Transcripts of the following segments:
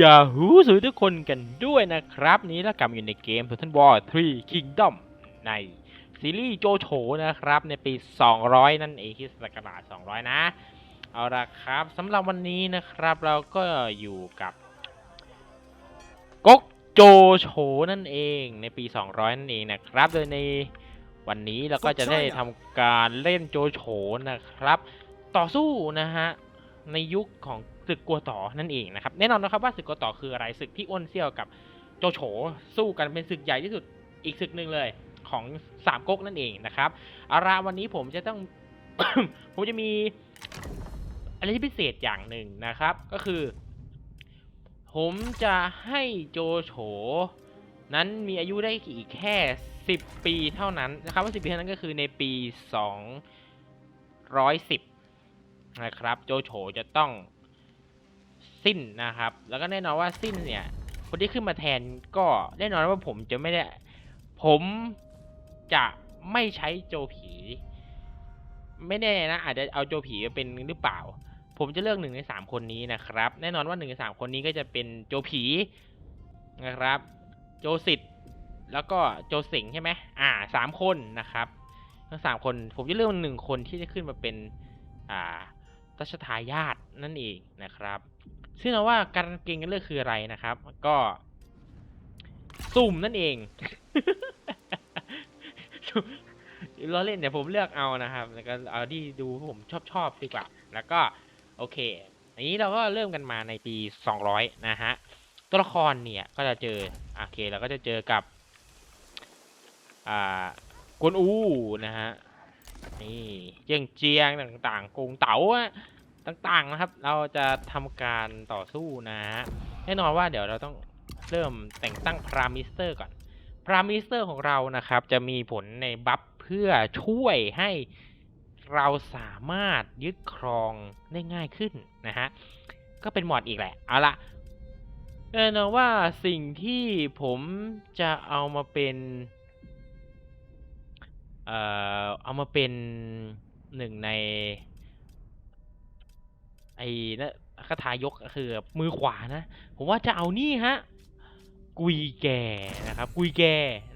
ยาฮูสวัสดีทุกคนกันด้วยนะครับ นี้เรากลับอยู่ในเกม Total War 3 Kingdom ในซีรีส์โจโฉนะครับ ในปี 200 นั่นเองที่ศักราช200 นะ เอาละครับสำหรับวันนี้นะครับเราก็อยู่กับก๊กโจโฉนั่นเองในปี 200 นั่นเองนะครับ โดยในวันนี้เราก็จะได้ทำการเล่นโจโฉนะครับ ต่อสู้นะฮะในยุคของ ศึกกัวต่อนั่นเองนะครับแน่นอนนะครับว่าศึกกัวต่อคืออะไรศึกที่อ้วนเซี่ยวกับโจโฉสู้กันเป็นศึกใหญ่ที่สุดอีกศึกหนึ่งเลยของสามก๊กนั่นเองนะครับอาละวันนี้ผมจะต้อง ผมจะมีอะไรที่พิเศษอย่างหนึ่งนะครับ ก็คือ ผมจะให้โจโฉนั้นมีอายุได้อีกแค่ 10 ปีเท่านั้นนะครับว่า10 ปีเท่านั้นก็คือในปี 210 นะครับ โจโฉจะต้อง สิ้นนะครับ แล้วก็แน่นอนว่าสิ้นเนี่ย คนที่ขึ้นมาแทนก็แน่นอนว่าผมจะไม่ได้ ผมจะไม่ใช้โจผี ไม่แน่นะ อาจจะเอาโจผีมาเป็นหรือเปล่า ผมจะเลือกหนึ่งในสามคนนี้นะครับ แน่นอนว่าหนึ่งในสามคนนี้ก็จะเป็นโจผีนะครับ โจสิทธ์แล้วก็โจสิงใช่ไหมอ่าสามคนนะครับทั้งสามคนผมจะเลือกหนึ่งคนที่จะขึ้นมาเป็นอ่ารัชทายาทนั่นเองนะครับ ซึ่งเอาว่าการเกณฑ์กันเลือกคืออะไรนะครับ ก็สุ่มนั่นเองล้อเล่นเดี๋ยวผมเลือกเอานะครับ แล้วก็เอาที่ดูผมชอบชอบดีกว่า แล้วก็โอเค อันนี้เราก็เริ่มกันมาในปี 200 นะฮะ ตัวละครเนี่ยก็จะเจอโอเคเราก็จะเจอกับ อ่ากวนอูนะฮะ นี่เจียงเจียงต่างๆกงเต๋าอะ ต่างๆนะครับ เราจะทำการต่อสู้นะฮะแน่นอนว่าเดี๋ยวเราต้องเริ่มแต่งตั้งพรามิสเตอร์ก่อนพรามิสเตอร์ของเรานะครับ จะมีผลในบัฟเพื่อช่วยให้เราสามารถยึดครองได้ง่ายขึ้นนะฮะ ก็เป็นหมอดอีกแหละ เอาละแน่นอนว่าสิ่งที่ผมจะเอามาเป็น เอ่อ เอามาเป็นหนึ่งใน ไอ้นะคาถายกคือมือขวานะ ผมว่าจะเอานี่ฮะกุยแกนะครับกุยแก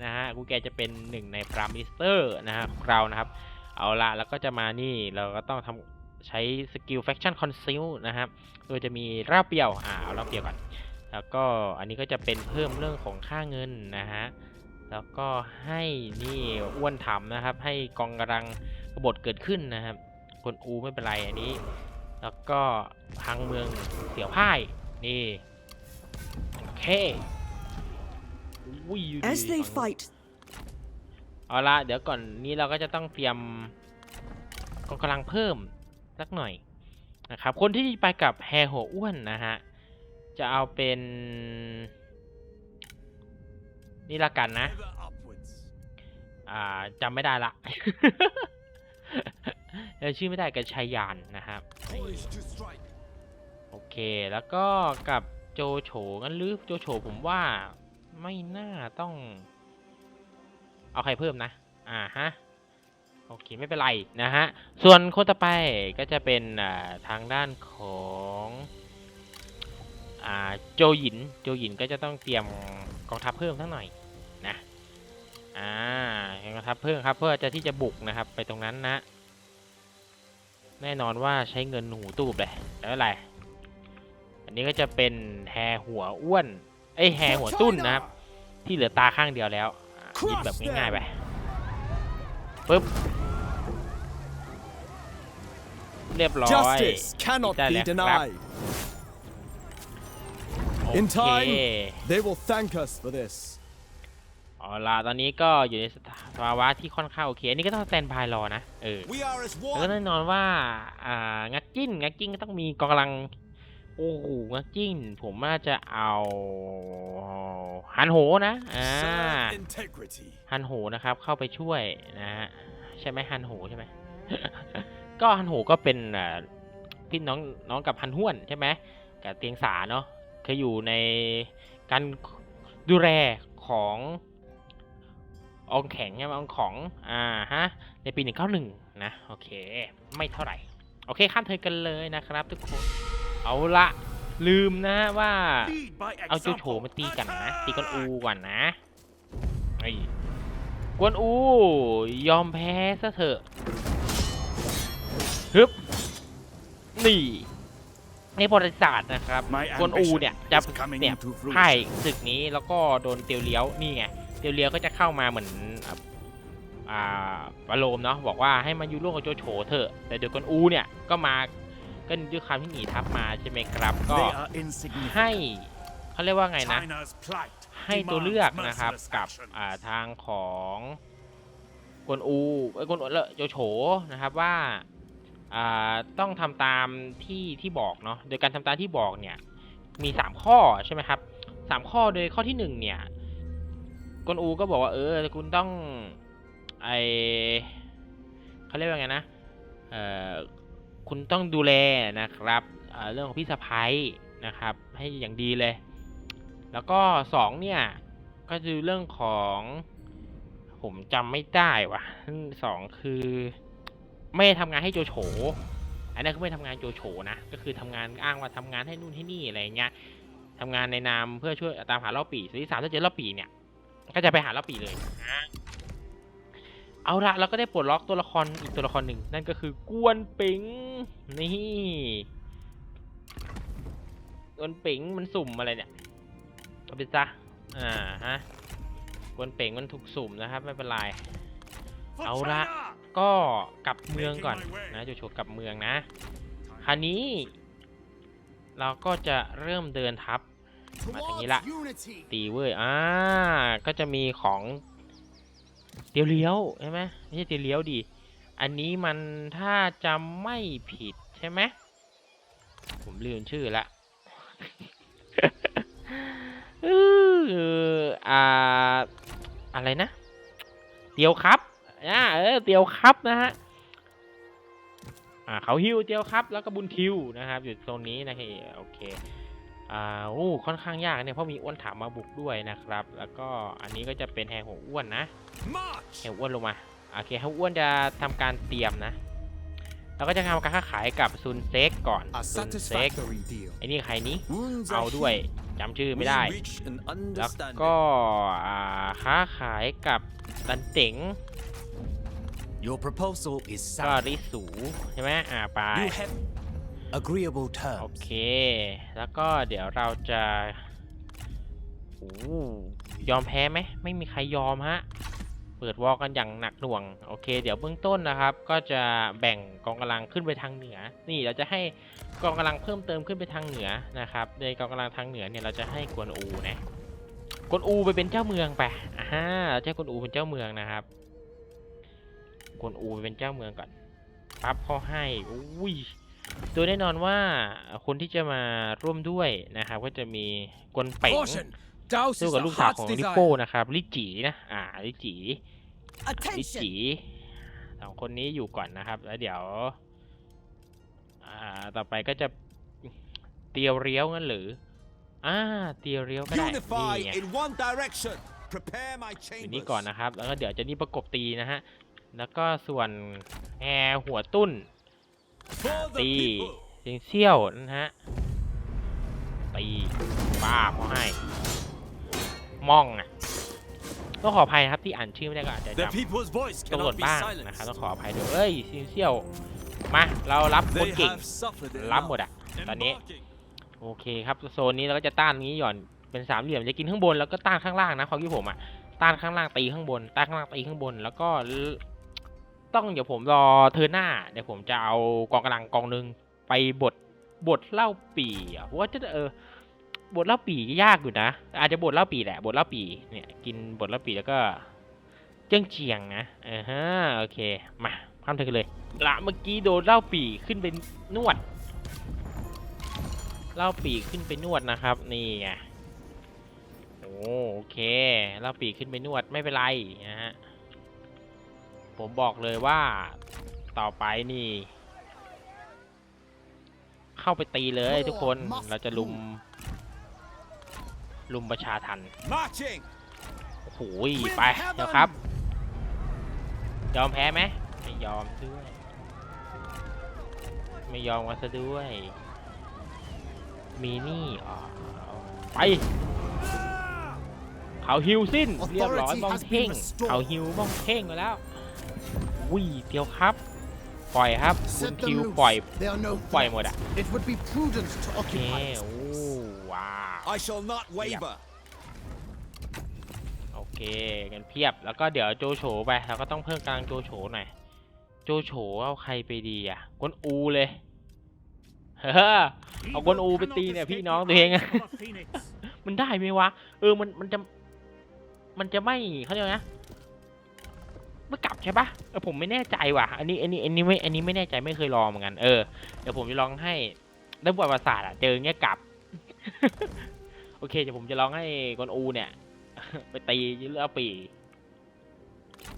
นะฮะกุยแกจะเป็นหนึ่งในพรามิสเตอร์นะฮะของเรานะครับ เอาละแล้วก็จะมานี่เราก็ต้องทำใช้สกิลแฟคชั่นคอนซิลนะครับโดยจะมีราบเปียวอ่าเอาราบเปียวก่อนแล้วก็อันนี้ก็จะเป็นเพิ่มเรื่องของค่าเงินนะฮะแล้วก็ให้นี่อ้วนถามนะครับ ให้กองกำลังกบฏเกิดขึ้นนะครับคนอูไม่เป็นไรอันนี้ แล้วก็พังเมืองเสี่ยวพ่ายนี่โอเคอุ้ยดูดิ As they ฝั่งนู้น fight, เอาละเดี๋ยวก่อนนี้เราก็จะต้องเตรียมกองกำลังเพิ่มสักหน่อยนะครับ คนที่ไปกับแฮหัวอ้วนนะฮะ จะเอาเป็น นี่ละกันนะ อ่าจำไม่ได้ละ เออชื่อไม่ได้กับชายานนะครับโอเคแล้วก็กับโจโฉงั้นหรือโจโฉผมว่าไม่น่าต้อง เอาใครเพิ่มนะ อ่าฮะโอเคไม่เป็นไรนะฮะ ส่วนคนต่อไปก็จะเป็นอ่าทางด้านของอ่าโจหยิน โจหยินก็จะต้องเตรียมกองทัพเพิ่มสักหน่อยนะ อ่ากองทัพเพิ่มครับเพื่อจะที่จะบุกนะครับไปตรงนั้นนะ แน่นอนว่าใช้เงินหูตูบเลยแล้วอะไร อันนี้ก็จะเป็นแฮหัวอ้วนเอ้ยแฮหัวตุ้นนะครับ ที่เหลือตาข้างเดียวแล้วอะยิงแบบง่ายๆไปปึ๊บเรียบร้อย Justice cannot ได้ be แล้วครับ denied. โอ In เค time, They will thank us for this. เอาล่ะตอนนี้ก็อยู่ในสภาวะที่ค่อนข้างโอเค อันนี้ก็ต้องสแตนบายรอนะ เออ We are as แล้วก็แน่นอนว่า อ่า งักจิ้น งักจิ้นก็ต้องมีกองกำลัง โอ้โห งักจิ้น ผมน่าจะเอาฮันโหนะ อ่า integrity. ฮันโหนะครับ เข้าไปช่วยนะฮะ ใช่ไหมฮันโหใช่ไหม ก็ฮันโหก็เป็นอ่าพี่น้องน้องกับฮันห้วนใช่ไหม กับเตียงสาเนาะ เคยอยู่ในการดูแลของ องค์แข็งใช่ไหมองค์ของอ่าฮะในปี 191 นะโอเค ไม่เท่าไหร่ โอเคข้ามเธอกันเลยนะครับ ทุกคนเอาละลืมนะว่า Lead by เอาโจโฉ example. มาตีกันนะ ตีกันอูก่อนนะไอ้กวนอู ยอมแพ้ซะเถอะฮึบนี่ในประวัติศาสตร์นะครับ My กวนอู ambition เนี่ยจะ is coming เนี่ย into พ่าย fruition. ศึกนี้แล้วก็โดนเตียวเลี้ยวนี่ไง เตียวเลี้ยวก็จะเข้ามาเหมือนอะอ่าประโลมเนาะบอกว่าให้มันอยู่ร่วมกับโจโฉเถอะ แต่เดี๋ยวกวนอูเนี่ยก็มาก็ด้วยความที่หนีทัพมาใช่ไหมครับ ก็ They are insignificant. ให้เขาเรียกว่าไงนะ China's plight ให้ตัวเลือก demands นะครับ merciless กับ action. อ่าทางของกวนอูเอ้ยกวนอูเลอะโจโฉนะครับว่าอ่าต้องทำตามที่ที่บอกเนาะโดยการทำตามที่บอกเนี่ยมีสามข้อใช่ไหมครับสามข้อโดยข้อที่หนึ่งเนี่ย กวนอูก็บอกว่าเออคุณต้องไอเขาเรียกว่าไงนะเออคุณต้องดูแลนะครับอ่าเรื่องของพี่สะพ้ายนะครับ ให้อย่างดีเลย แล้วก็สองเนี่ยก็คือเรื่องของผมจำไม่ได้ว่ะสองคือ ไม่ทำงานให้โจโฉอันนั้นคือไม่ทำงานโจโฉนะก็คือทำงานอ้างว่าทำงานให้นู่นให้นี่อะไรเงี้ยทำงานในนามเพื่อช่วยตามหาเล่าปีส่วนที่สามถ้าเจอเล่าปีเนี่ย ก็จะไปหาล่าปีเลยเอาละเราก็ได้ปลดล็อกตัวละครอีกตัวละครหนึ่งนั่นก็คือกวนปิงนี่กวนปิงมันสุ่มอะไรเนี่ยเอาไปซะอ่าฮะกวนเป่งมันถูกสุ่มนะครับไม่เป็นไรเอาละก็กลับเมืองก่อนนะโจโฉกลับเมืองนะคราวนี้ เราก็จะเริ่มเดินทับ มาทางนี้ละ unity. ตีเว้ย อ่า ก็จะมีของเตียวเลี้ยวใช่ไหมไม่ใช่เตียวเลี้ยวดิอันนี้มันถ้าจำไม่ผิดใช่ไหม ผมลืมชื่อละเอออ่า อะไรนะ เตียวครับอ่าเออ เตียวครับนะฮะอ่าเขาฮิวเตียวครับ แล้วก็บุญทิวนะครับ อยู่โซนนี้นะครับโอเค อ่าโอ้ค่อนข้างยากเนี่ยเพราะมีอ้วนถามมาบุกด้วยนะครับ แล้วก็อันนี้ก็จะเป็นแฮหัวอ้วนนะ March! แฮอ้วนลงมาโอเคแฮอ้วนจะทำการเตรียมนะเราก็จะทำการค้าขายกับซุนเซ็กก่อน A ซุนเซ็ก satisfactory deal. ไอ้นี่ใครนี้ Wounds เอา are ด้วย healed. จำชื่อ We ไม่ได้ reach an แล้ว understanding. ก็อ่าค้าขายกับตันเจ๋ง Your proposal is ก็ sound. ริสูใช่ไหมอ่าไป You have agreeable โอ terms. เค แล้วก็เดี๋ยวเราจะโอ้ยอมแพ้ไหม ไม่มีใครยอมฮะ เปิดวอลกันอย่างหนักหน่วง โอเค เดี๋ยวเบื้องต้นนะครับ ก็จะแบ่งกองกำลังขึ้นไปทางเหนือ นี่เราจะให้กองกำลังเพิ่มเติมขึ้นไปทางเหนือนะครับ ในกองกำลังทางเหนือเนี่ยเราจะให้กวนอูนะ กวนอูไปเป็นเจ้าเมืองไปอ่าฮะเราจะให้กวนอูเป็นเจ้าเมืองนะครับ กวนอูไปเป็นเจ้าเมืองก่อน ปั๊บเขาให้อุ้ย โดยแน่นอนว่าคนที่จะมาร่วมด้วยนะครับ ก็จะมีกวนเป่ง Caution! Douse สู้ is กับ the ลูกสาว heart's ของลิ desire. โป้นะครับลิจีนะอ่าลิจีลิ Attention! จีสองคนนี้อยู่ก่อนนะครับ แล้วเดี๋ยวอ่าต่อไปก็จะเตียวเรียวงั้นหรืออ่าเตียวเรียวก็ได้นี่ Unify ไง in one direction. Prepare my อยู่นี่ chambers. ก่อนนะครับ แล้วก็เดี๋ยวจะนี่ประกบตีนะฮะแล้วก็ส่วนแฮหัวตุ้น For the ตี people. เสียงเซี่ยวนะฮะ ตีป้าบเขาให้ม่องอะต้องขออภัยนะครับที่อ่านชื่อไม่ได้ก็อาจจะ The จำ people's voice ตำรวจ cannot be บ้าง silenced. นะครับต้องขออภัยด้วยเอ้ยเสียงเซี่ยวมาเรารับคน They เก่ง have suffered รับหม enough. ดอะตอนนี้ Embarking. โอเคครับโซนนี้เราก็จะต้านนี้หย่อนเป็นสามเหลี่ยมจะกินข้างบนแล้วก็ต้านข้างล่างนะความคิดผมอะต้านข้างล่างตีข้างบนต้านข้างล่างตีข้างบน แล้วก็ ต้องเดี๋ยวผมรอเธอหน้าเดี๋ยวผมจะเอากองกำลังกองหนึ่งไปบทบทเล่าปีอะเพราะว่าจะเออบทเล่าปียากอยู่นะ อาจจะบทเล่าปีแหละบทเล่าปีเนี่ยกินบทเล่าปีแล้วก็เจียงเจียงนะเออฮะโอเคมาข้ามเธอกันเลยละเมื่อกี้โดนเล่าปีขึ้นเป็นนวดเล่าปีขึ้นไปนวดนะครับนี่ไงโอ้โอเคเล่าปีขึ้นไปนวดไม่เป็นไรนะฮะ ผมบอกเลยว่าต่อไปนี่ เข้าไปตีเลยทุกคนเราจะลุม ลุมประชาทัน Marching. โอ้โหไปเดี๋ยวครับ ยอมแพ้ไหมไม่ยอมด้วย ไม่ยอมกันซะด้วย มีนี่อ๋อไปเขาฮิวสิ้นเรียบร้อย Authority บ้อง has been เท่ง restored เขาฮิวบ้องเท่งไปแล้ว วิ่เดียวครับ ปล่อยครับคุณ Set คิว them loose. ปล่อย They are no ปล่อยหม threat. ดอะ It would be prudent to โอเค occupy it. โอ้ว้าว I shall not waver. โอเคเงินเพียบแล้วก็เดี๋ยวโจโฉไปเราก็ต้องเพิ่มกำลังโจโฉหน่อยโจโฉเอาใครไปดีอะกวนอูเลยเฮ้อเอากวนอูไปตีเนี่ยพี่น้องตัวเองอะมันได้ไหมวะเออมันมันจะมันจะไม่เขาเรียกว่าไงนะ ไม่กลับใช่ปะเออผมไม่แน่ใจว่ะ อันนี้อันนี้อันนี้ไม่อันนี้ไม่แน่ใจไม่เคยลองเหมือนกัน เออเดี๋ยวผมจะลองให้ได้บทประสาทอะเจอเงี้ยกลับ โอเคเดี๋ยวผมจะลองให้กวนอูเนี่ย ไปตียืดเลือปี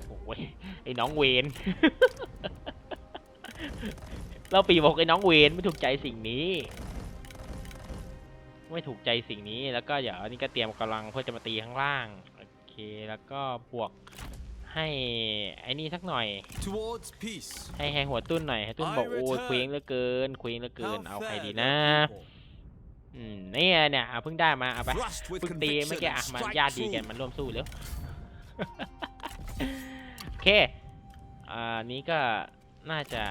โอ้ยไอ้น้องเวนเราปีบอกไอ้น้องเวนไม่ถูกใจสิ่งนี้ ไม่ถูกใจสิ่งนี้แล้วก็เดี๋ยวอันนี้ก็เตรียมกำลังเพื่อจะมาตีข้างล่างโอเคแล้วก็บวก ให้ไอ้นี่สักหน่อย Towards peace. ให้ให้หัวตุ้นหน่อยให้ตุ้นบอก I โอ้ย return เคว้งเหลือเกินเคว้งเหลือเกิน How เอาใคร fair ดี the นะ people. อืมเนี่ยเนี่ยอะเพิ่งได้มาเอาไป Thrust with เพิ่งตี conviction เมื่อกี้ and อะมา strike ญาติดี true. กันมันร่วมสู้เร็วโอเคอ่านี้ก็น่าจะ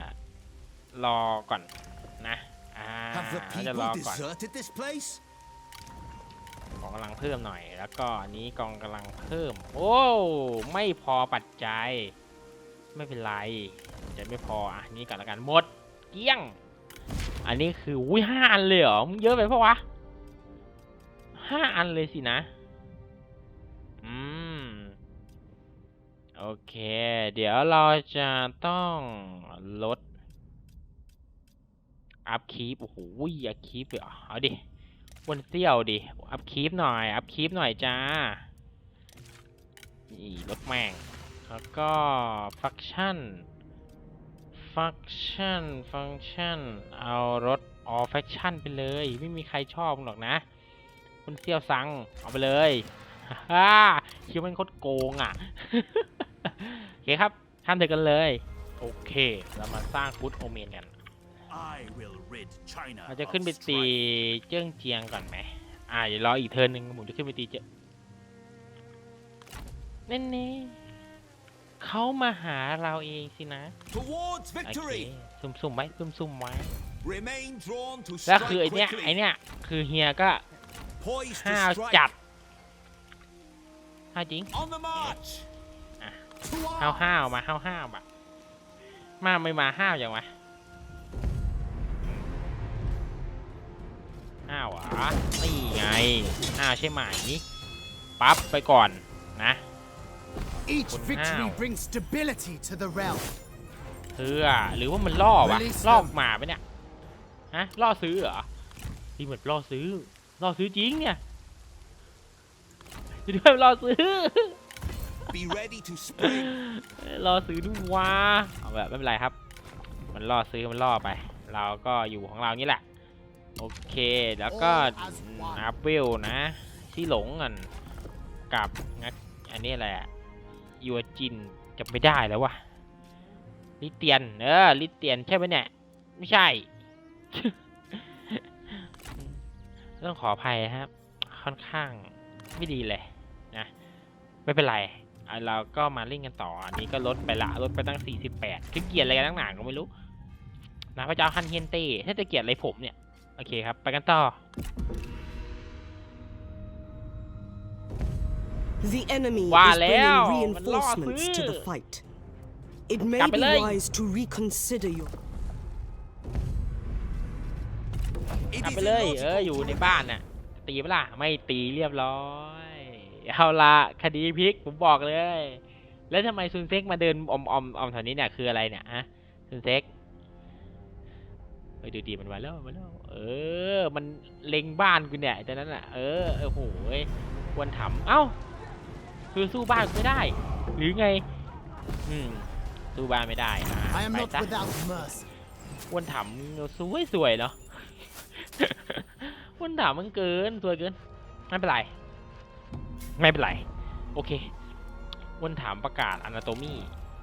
รอก่อนนะอ่า Have the น่าจะร people อก่อน deserted this place? กองกำลังเพิ่มหน่อย แล้วก็อันนี้กองกำลังเพิ่ม โอ้ไม่พอปัจจัย ไม่เป็นไรจะไม่พออะนี้ก่อนละกันหมดเกลี้ยง อันนี้คืออุ้ยห้าอันเลยเหรอมึงเยอะไปปะวะห้าอันเลยสินะ อืม โอเค เดี๋ยวเราจะต้องลดอัพคีปโอ้โหอัพคีปเลยเหรอเอาดิ บนเซี่ยวดิ อัพคีปหน่อย อัพคีปหน่อยจ้านี่ลดแม่ง แล้วก็ฟังชั่นฟังชั่นฟังชั่นเอารถออฟ c ชั่นไปเลย ไม่มีใครชอบหรอกนะ คุณเซี่ยวซัง เอาไปเลยฮ่าคิวมันโคตรโกงอะ โอเคครับทำเถอะกันเลย โอเค เรามาสร้างฟุตโอเมนกัน I will rid China เราจะขึ้นไปตีเจิ้งเจียงก่อนไหมอ่าเดี๋ยวรออีกเทิร์นหนึ่งผมจะขึ้นไปตีเจ้าเน่เน่ๆเขามาหาเราเองสินะ Towards โอเค victory. ซุ่มๆไว้ซุ่มๆไว้ Remain drawn to แล้ว strike คือไอเนี้ย quickly. ไอเนี้ย คือเฮียก็ Poised ห้าว to strike. จัดห้าวจริง On the march. Ah. To ห้าว arms. ห้าวๆมาห้าวห้าวๆแบบมาไม่มาห้าวอย่างวะ ห้าวเหรอะนี่ไงห้าวใช่ไหมปั๊บไปก่อนนะ Each Wow. victory brings stability to the realm. เพื่อหรือว่ามันล่อวะ Release ล่อ them หมาไปะเนี่ยฮะล่อซื้อเหรอที่เหมือนล่อซื้อล่อซื้อจริงเนี่ยจะด้วยล่อซื้อ Be ready to spring. รอซื้อดูว่าเอาแบบไม่เป็นไรครับ มันล่อซื้อมันล่อไป เราก็อยู่ของเรานี่แหละ โอเค แล้วก็อัพเวลนะ ที่หลงกันกับงัดอันนี้อะไรอะยูจินจะไม่ได้แล้ววะลิเตียน เออลิเตียนใช่ไหมเนี่ย ไม่ใช่ ต้องขออภัยครับ ค่อนข้างไม่ดีเลยนะ ไม่เป็นไร เราก็มาเล่นกันต่อ อันนี้ก็ลดไปละ ลดไปตั้ง 48 คือเกลียดอะไรกันตั้งหนาก็ไม่รู้นะพระเจ้าฮันเฮนเต้ถ้าจะเกลียดอะไรผมเนี่ย อเคครับ ไปกันต่อ The enemy Wow, is Leo, bringing มันล่อ reinforcements to ซื้อ the fight. It may Gab be เลย wise to reconsider your It กลับ is ไปเลย เออ illogical อยู่ to ในบ้าน remain. น่ะ ตีเปะล่าไม่ตีเรียบร้อย เอาละคดีพลิก ผมบอกเลย แล้วทำไมซุนเซ็กมาเดินอมอมอมแถวนี้เนี่ย คืออะไรเนี่ยฮะซุนเซ็ก ไปดูดีมันมาแล้วมาแล้ว เออ มันเล็งบ้านกูเนี่ยจากนั้นอะ เออเออโหยควรถามเอ้า คือสู้บ้านกูไม่ได้ หรือไง อืม สู้บ้านไม่ได้อะ I am ไป not ซะ without mercy. วันถามสวยสวยๆเนาะวันถามมันเกินสวยเกิน ไม่เป็นไร ไม่เป็นไร โอเควันถามประกาศอนาโตมี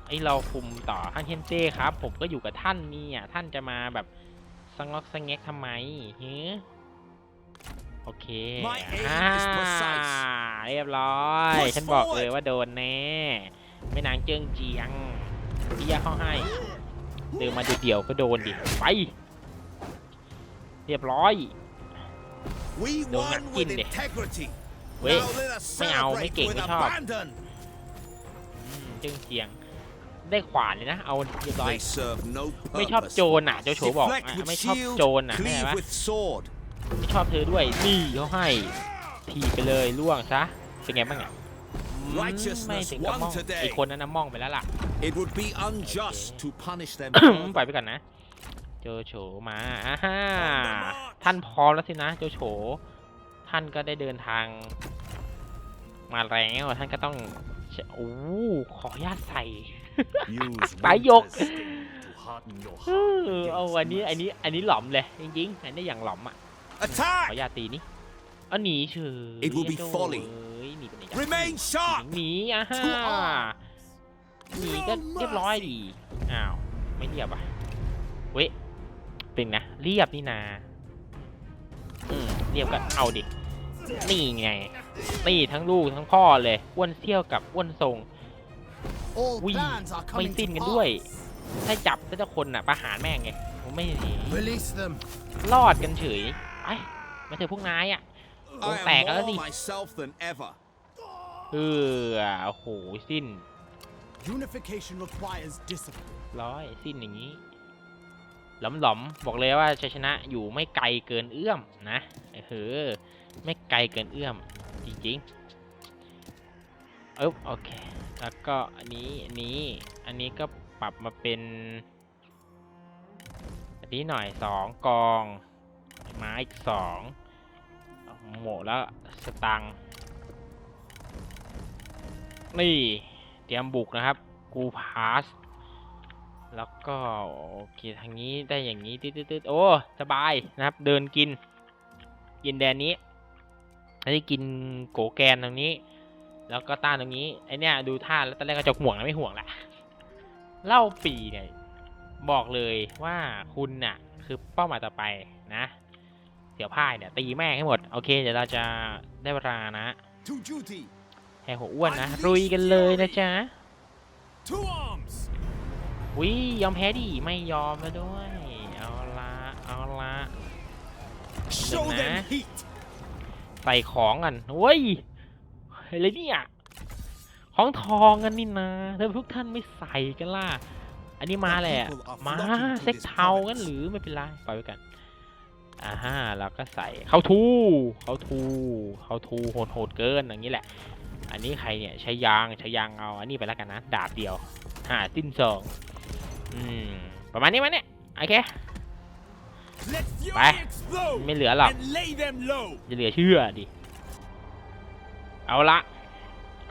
ไอเราคุมต่อท่านเคนเต้ครับ ผมก็อยู่กับท่านนี่อะท่านจะมาแบบ สงอกสงแงกทำไมเฮ้ยโอเค My aim อ่า is precise. เรียบร้อย Push ฉันบอก forward เลยว่าโดนแน่ ไม่นางเจิ้งเจียงเบียเข้าให้เดินมาเดี่ยวๆก็โดนดิ ไป เรียบร้อย We Don't won get with in there. integrity. เว้ย Now let us ไม่เอา ไม่ celebrate เก่ง with ไม่ชอบ abandon. อืมเจิ้งเจียง ได้ขวานเลยนะ เอาเรียบร้อย They serve no ไม่ชอบ purpose. โจรอะ เจ้าโฉบอก Deflect อะ with ไม่ชอบ shield, โจรอะเข้าใจ cleave ปะ with sword. ไม่ชอบเธอด้วย นี่เขาให้ ทีไปเลยล่วงซะ เป็นไงบ้างอะอืม Righteousness ไม่ถึงกับม่อง won today ไอีกคนนั้นนะม่องไปแล้วล่ะ It would be unjust to punish them ปล่อย further. ไปก่อนนะ โจโฉมาอ่าฮ่าท่านพร้อมแล้วสินะ โจโฉ ท่านก็ได้เดินทาง มาแล้วท่านก็ต้องโอ้ขออนุญาตใส่ Use สายยก winter's day to harden your เอ heart อเอา against อันนี้อัน mercy. นี้อันนี้หลอมเลยจริงๆอันนี้อย่างหลอมอะขอ Attack! อนุญาตตีนี่เอาหนีเฉย It will be โจ้ folly เอ้ยหนีไปไหนจ๊ะ Remain sharp! หนีอะฮ่าหนีก็เรียบร้อยดีอ้าวไม่เรียบอะเว้ยเป็นนะเรียบนี่นาอืมเรียบก็เอาดินี่ไงนี่ทั้งลูกทั้งพ่อเลยอ้วนเซี่ยวกับอ้วนทรง All We plans are ไม่ coming สิ้น to กันด้วย pass. ถ้าจับแต่ละคนน่ะประหารแม่งไงผมไม่หนี Release them. รอดกันเฉยไอ้มาเถอะพวกนายอะวง I แตก am กันแล้ว more ดิ myself than ever. เออโอ้โหสิ้น Unification requires discipline. ร้อยสิ้นอย่างนี้หลอมหลอมๆบอกเลยว่าชัยชนะอยู่ไม่ไกลเกินเอื้อมนะเออไม่ไกลเกินเอื้อมจริงๆเอ๊บโอเค แล้วก็อันนี้อันนี้อันนี้ก็ปรับมาเป็น อันนี้หน่อยสองกองไม้อีกสองหมแล้วสตังนี่เตรียมบุกนะครับ กูพาส แล้วก็โอเคทางนี้ได้อย่างนี้ตืดๆโอ้สบายนะครับ เดินกิน กินแดนนี้แล้วได้กินโกแกนตรงนี้ แล้วก็ต้านตรงนี้ไอเนี้ยดูท่าแล้วตอนแรกก็จะห่วงแล้วไม่ห่วงละเล่าปีเนี่ยบอกเลยว่าคุณน่ะ คือเป้าหมายต่อไปนะเดี๋ยวพ่ายเนี่ยตีแม่งให้หมด โอเค เดี๋ยวเราจะได้เวลานะ To duty! แห่หัวอ้วนนะรุยกันเลยนะจ๊ะ To arms! วิยอมแพ้ดิไม่ยอมแล้วด้วย เอาละเอาละ Show Đừng them nè. heat! ใส่ของกันเฮ้ย อะไรเนี่ยของทองกันนี่นะถ้าพวกท่านไม่ใส่กันล่ะ อันนี้มาแหละ people are มา flocking to เซ็ก this เทากัน province หรือไม่เป็นไรปล่อยไว้กันอ่าฮะแล้วก็ใส่เข้าทูเข้าทูเข้าทูโหดโหดๆเกินอย่างนี้แหละ อันนี้ใครเนี่ยใช้ยางใช้ยางเอาอันนี้ไปแล้วกันนะดาบเดียวหาสิ้นสองอืมประมาณนี้มั้ยเนี่ยโอเค Let fury Bye. explode! ไม่เหลือหรอก And lay them low! จะเหลือเชื่อดิ เอาละ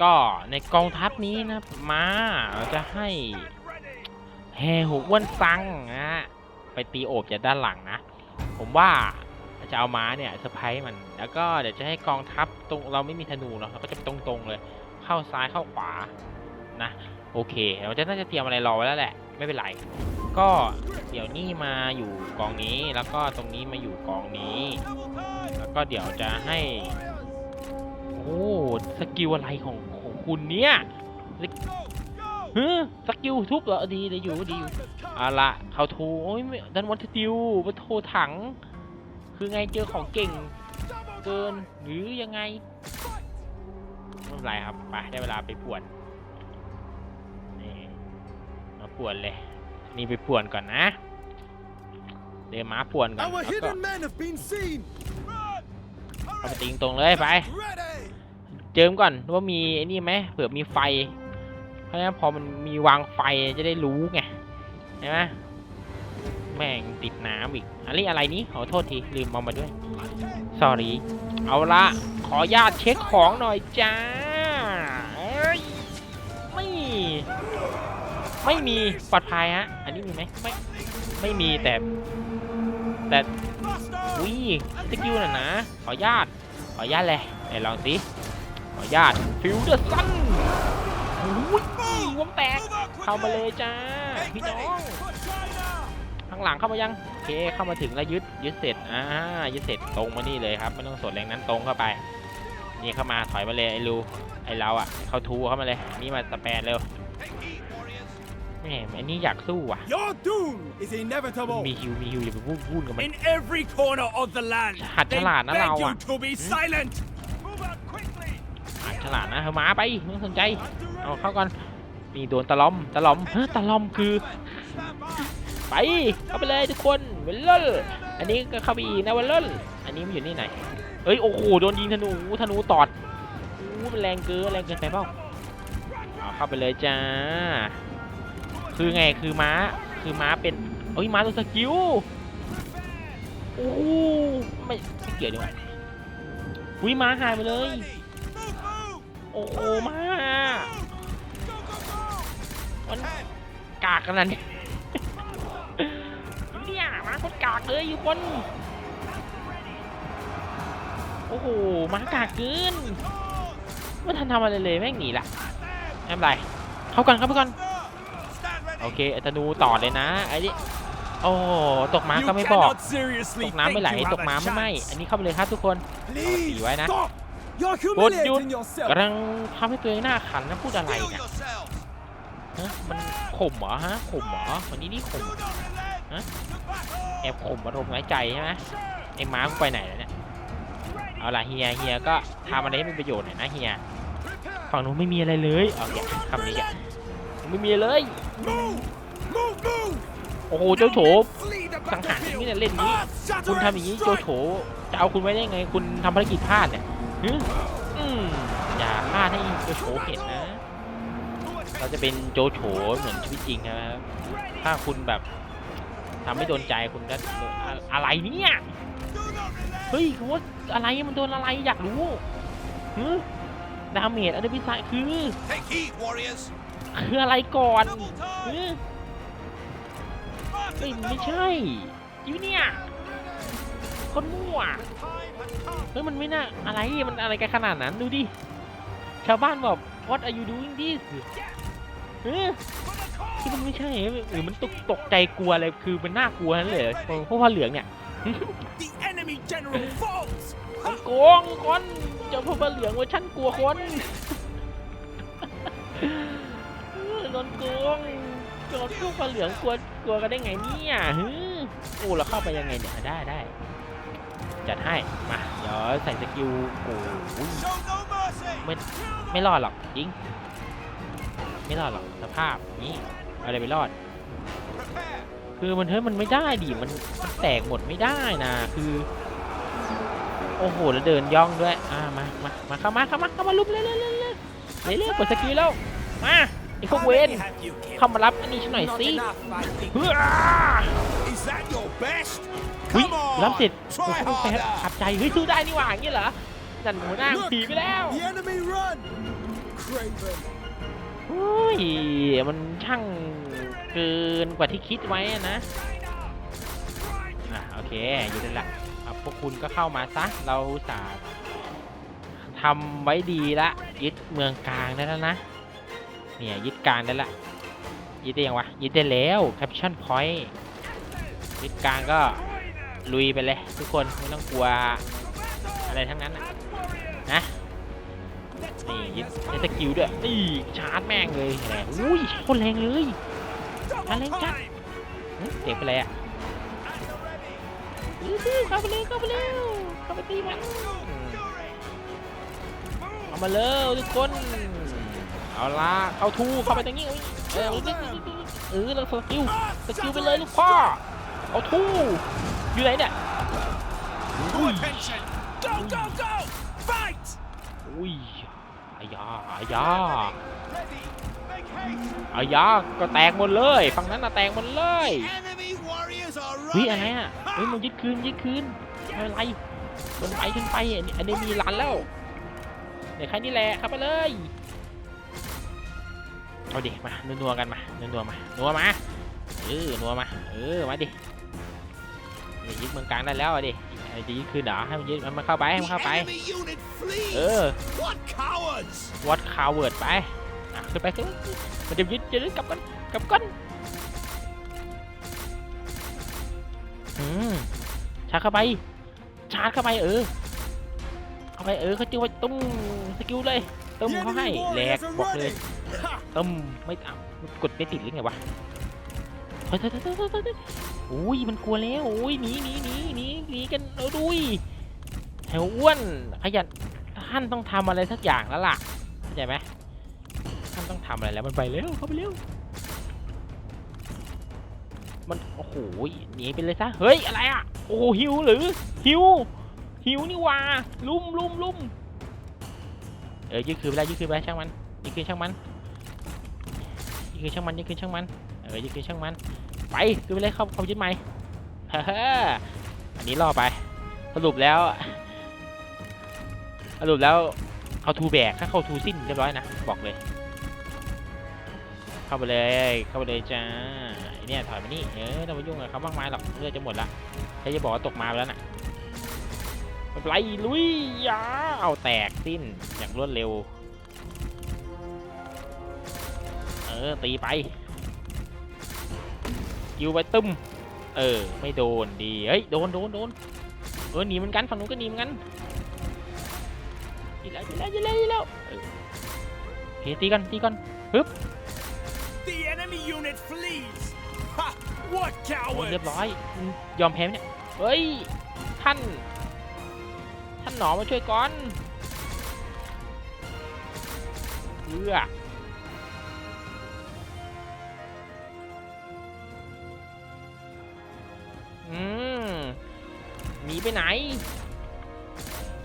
ก็ในกองทัพนี้นะมาเราจะให้แฮหกอ้วนซังนะฮะไปตีโอบจากด้านหลังนะ ผมว่าจะเอาม้าเนี่ยเซอร์ไพรส์มัน แล้วก็เดี๋ยวจะให้กองทัพตรงเราไม่มีธนูเนาะเราก็จะตรงๆเลย เข้าซ้ายเข้าขวานะโอเคเราจะน่าจะเตรียมอะไรรอไว้แล้วแหละ ไม่เป็นไร ก็เดี๋ยวนี่มาอยู่กองนี้แล้วก็ตรงนี้มาอยู่กองนี้ แล้วก็เดี๋ยวจะให้ สกิลอะไรของของคุณเนี่ยสกิเฮ้ยสกิลทุบเหรอดีเลยอยู่ดีอยู่เอาละเขาโทรโอ้ยไม่ดันวันติวมาโทรถัง คือไงเจอของเก่ง เกินหรือยังไงไม่เป็นไรครับไปได้เวลาไปป่วนนี่มาป่วนเลย นี่ไปป่วนก่อนนะเดี๋ยวม้าป่วนก่อน Our แล้วก็ hidden men have been seen! เอาไปติงตรงเลยไป Ready! เจิมก่อนว่ามีไอ้นี่ไหมเผื่อมีไฟ เพราะฉะนั้นพอมันมีวางไฟจะได้รู้ไงใช่ไหมแม่งติดน้ำอีกอันนี้อะไรนี้ขอโทษทีลืมเอามาด้วย sorry เอาละขอญาตเช็คของหน่อยจ้าไม่ไม่มีปลอดภัยฮะอันนี้มีไหมไม่ไม่มีแต่แต่อุ้ยสกิลน่ะนะขอญาตขอญาตเลยไหนลองสิ ออนุญาตฟิวเดอร์ซันโอ้ยวงแตก เข้ามาเลยจ้า พี่น้อง ข้างหลังเข้ามายัง โอเค เข้ามาถึงแล้วยึด ยึดเสร็จ อ่า ยึดเสร็จตรงมานี่เลยครับ ไม่ต้องสนแรงนั้นตรงเข้าไป นี่เข้ามาถอยมาเลยไอ้รูไอ้เราอะ เข้าทูเข้ามาเลย นี่มาสแปนเร็วแหม่อันนี้อยากสู้อะ Your doom is มัน inevitable. มีฮิวมีฮิวอย่าไปพูดพูดกับมัน In every corner of the land. หัดฉ They ลาดนะ beg เรา you อะ to be silent. Move out quickly. อะฉ ลาดนะเฮามาไปไม่งสนใจเอาเข้าก่อนนี่โดนตะล้อมตะล้อมเฮ้ตะล้อมคือ ไปเข้าไปเลยทุกคนเวลล์อันนี้ก็เข้าไปอีกนะเวลล์อันนี้มันอยู่นี่ไหนเอ้ยโอ้โหโดนยิงธนูธนูตอดอู้มันแรงเกินแรงเกินไปเปล่าเอาเข้าไปเลยจ้าคือไงคือม้าคือม้าเป็นเอ้ยม้าตัวสกิลโอ้ไม่ไม่เกี่ยวดีกว่าอุ้ยม้าหายไปเลย อ้โหม้ามันกากขนาดนี้เนี่ยม้าคนกากเลยอยู่คนโอ้โหม้ากากเกินไม่ทันทำอะไรเลยแม่งหนีละไม่เป็นไรเข้ากันเข้าไปก่อนโอเคไอ้ธนูต่อเลยนะไอ้นี่โอ้ตกม้า You ก็ไม่บอก cannot seriously ตกน้ำไม่ think ไหล you have ตก a น้ำไม่ไหม chance. อันนี้เข้าไปเลยครับทุกคน Please ตีไว้นะ stop. You're กดหยุด humiliating yourself. กำลังทำให้ตัวเองหน้าขันนะพูดอะไรเนี่ยฮะมันข่มเหรอฮะข่มเหรอวันนี้นี่ข่มเหรอฮะแอบข่มอารมณ์ไร้ใจใช่ไหมไอ้ม้ามึงไปไหนแล้วเนี่ยเอาล่ะเฮียเฮียก็ทำอะไรให้เป็นประโยชน์หน่อยนะเฮียฝั่งนู้นไม่มีอะไรเลยเอาแกคำนี้แกไม่มีเลย Move. Move. Move. โอ้โหเจ้าโฉ Flee the สังหารที่ battlefield. นี่เนี่ยเล่นนี้ คุณทำอย่างนี้โจโฉจะเอาคุณไว้ได้ไง คุณทำภารกิจพลาดเนี่ย ฮึอืมอย่าพลาดให้โจโฉเห็นนะ เราจะเป็นโจโฉเหมือนชีวิตจริงนะครับ ถ้าคุณแบบทำไม่โดนใจคุณก็อะอะไรเนี่ยเฮ้ยคุณว่าอะไรมันโดนอะไรอยากรู้ฮึดาเมจอันเดอร์พิซายคือ Take heed, warriors. คืออะไรก่อน Double ฮึ time. เฮ้ยมันไม่ใช่ยูเนี่ยคนมั่ว เฮ้ยมันไม่น่าอะไรมันอะไรกันขนาดนั้นดูดิ ชาวบ้านบอก what are you doing this เฮ้ยที่มันไม่ใช่หรือมันตกตกใจกลัวอะไรคือมันน่ากลัวนั่นเลยเพราะว่าเหลืองเนี่ย The enemy general falls. มันโกงคนเจ้าพ่อผ้าเหลืองเว่าฉันกลัวคนเออโดนโกงโดนพวกผ้าเหลืองกลัวกลัวกันได้ไงเนี่ยฮึโอ้เราเข้าไปยังไงเนี่ยได้ได้ จัดให้ มา เดี๋ยวใส่สกิลโอ้ย Show no mercy. ไม่รอดหรอกจริง ไม่รอดหรอกสภาพนี้เอาอะไรไปรอด Prepare. คือมันเฮ้ยมันไม่ได้ดิมันมันแตกหมดไม่ได้นะ คือ โอ้โหแล้วเดินย่องด้วย อ่ามามามาเข้ามาเข้ามาเข้ามาลุมเลยเลยเลยเลยเลยเลยกดสกิลแล้วมาไอ้พวก How เวน many have you killed? เข้ามารับอันนี้ฉันหน่อย Not สิ enough, I think. เฮ้ย Is that your best? อุ๊ย Come on. รับเสร็จโอ้ Try โหแฟน harder. ขับใจเฮ้ยสู้ได้นี่หว่าอย่างนี้เหรอจันหัวหน้า Look, ผีไปแล้ว The enemy run. Craven. เฮ้ยมันช่างเกินกว่าที่คิดไว้อะนะอะโอเคอยู่นั่นแหละอะพวกคุณก็เข้ามาซะเราอุตสาห์ทำไว้ดีละยึดเมืองกลางได้แล้วนะเนี่ยยึดกลางได้ละยึดได้ยังวะยึดได้แล้วแคปชั่นพอยต์ยึดกลางก็ ลุยไปเลย ทุกคนไม่ต้องกลัวอะไรทั้งนั้นนะนะนี่ยึดได้สกิลด้วยนี่ชาร์จแม่งเลยแหมอุ้ยโคนแรงเลย Double Alan Jack. time. หึเสียงไปเลยอะอื้อเข้าไปเลยเข้าไปเร็วเข้าไปตีมันเอามาเลยทุกคนเอาละเข้าทูเข้าไปตรงนี้เอ้ยเออเออเราสกิลสกิลไปเลยลูกพ่อเอาทู อยู่ไหนเนี่ย Full attention. Go, go, go. Fight. อุ้ยอายาอายา Ready. Make haste. อายาก็แตกหมดเลยฝั่งนั้นน่ะแตกหมดเลย Enemy warriors are เฮ้ย running. อะไรอะเฮ้ยมันยึดคืนยึดคืนไม่เป็นไรชนไปชนไปอันนี้อันนี้มีรันแล้วเดี๋ยวใครนี่แหละครับไปเลยเอาดิมานัวๆกันมานัวๆมานัวมาเออนัวมาเออมาดิ นี่ยึดเมืองกลางได้แล้วอะดิไอ้จะยึดคืนเหรอให้มันยึดมันมาเข้าไปให้มัน The เข้าไป enemy unit flees. เออ What cowards! วอตคาวเวิร์ดไปอะขึ้นไปขึ้นมันจะยึดจะยึดกลับกันกลับกันอืมชาร์จเข้าไป ชาร์จเข้าไปเออ เข้าไปเออเขาจิ้วไว้ตุ้มสกิลเลยตุ้ม The เขาให้ enemy แหลก warriors are บอกเลย running. Ha! ตุ้มไม่เอากดไม่ติดหรือไงวะเฮ้ยเฮ้ยเฮ้ยเฮ้ยเฮ้ยเฮ้ย อุ้ยมันกลัวแล้วอุ้ยหนีหนีหนีหนีหนีกันเอาดุยแถวอ้วนขยันท่านต้องทำอะไรสักอย่างแล้วล่ะเข้าใจไหมท่านต้องทำอะไรแล้วมันไปเร็วเข้าไปเร็วมันโอ้โหหนีไปเลยซะเฮ้ยอะไรอะโอ้หิวหรือหิวหิวนี่ว่าลุมลุมลุมเออยืดคืนไปแล้วยืดคืนไปแล้วช่างมันยืดคืนช่างมันยืดคืนช่างมันยืดคืนช่างมันเออยืดคืนช่างมัน ไปคือไปเลยเข้าเข้ายึดใหม่ฮ่าฮ่าอันนี้ล่อไป สรุปแล้ว สรุปแล้วเขาทูแบกถ้าเขาทูสิ้นเรียบร้อยนะบอกเลย เข้าไปเลยเข้าไปเลยจ้าเนี่ยถอยมานี่เออไม่ต้องมยุ่งกับเขามากมายหรอกเลือดจะหมดละใครจะบอกว่าตกมาแล้วน่ะไม่เป็นไรลุยยาเอาแตกสิ้นอย่างรวดเร็ว เออตีไป ยิวไปตึ้ม เออ ไม่โดนดี เฮ้ย โดน โดน โดน เออ หนีเหมือนกัน ฝั่งนู้นก็หนีเหมือนกันยิงแล้วยิงแล้วยิงแล้วยิงแล้วเออโอเคตีกัน ตีกัน The enemy unit flees. Ha! What โอ้ยเรียบ cowards? ร้อยอืมยอมแพ้ไหมเนี่ย เฮ้ย ท่าน ท่านหนอมาช่วยก่อนเพื่ออื หนีไปไหน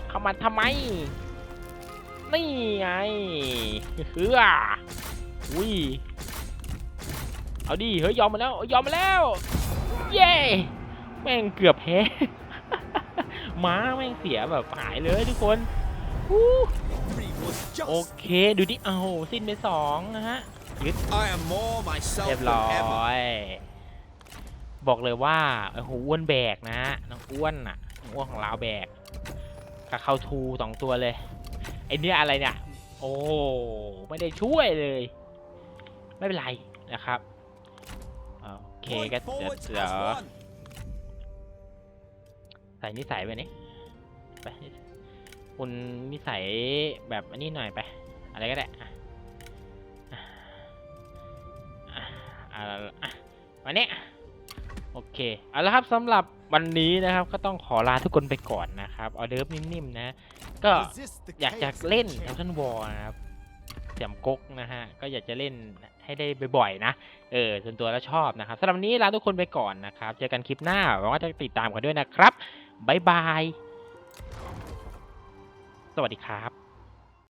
เข้ามาทำไม นี่ไงเฮืออุ้ย เอาดิ เฮ้ยยอมมาแล้ว ยอมมาแล้ว เย้แม่งเกือบแพ้ม้าแม่งเสียแบบหายเลยทุกคนฮู้ Three was โอ just. เค ดูดิเอาสิ้นไปสองนะฮะ I am more myself เรียบ than ร้อ ever. ย บอกเลยว่าโอ้โหอ้วนแบกนะน้องอ้วนอะน้องอ้วนของเราแบกกับเข้าทูสองตัวเลยไอเนี้ยอะไรเนี่ย โอ้ไม่ได้ช่วยเลย ไม่เป็นไรนะครับโอเคก็เดี๋ยวเดี๋ยวใส่นิสัยไปนี่ไปคุณนิสัยแบบอันนี้หน่อยไป อะไรก็ได้อะอะอะอะอะวันนี้ โอเคเอาละครับสำหรับวันนี้นะครับก็ต้องขอลาทุกคนไปก่อนนะครับเอาเดิฟนิ่มๆนะ ก็อยากจะเล่นแอลตันวอลนะครับเสียมก๊กนะฮะก็อยากจะเล่นให้ได้บ่อยๆนะเออส่วนตัวแล้วชอบนะครับสำหรับวันนี้ลาทุกคนไปก่อนนะครับเจอกันคลิปหน้าหวังว่าจะติดตามกันด้วยนะครับบ๊ายบายสวัสดีครับ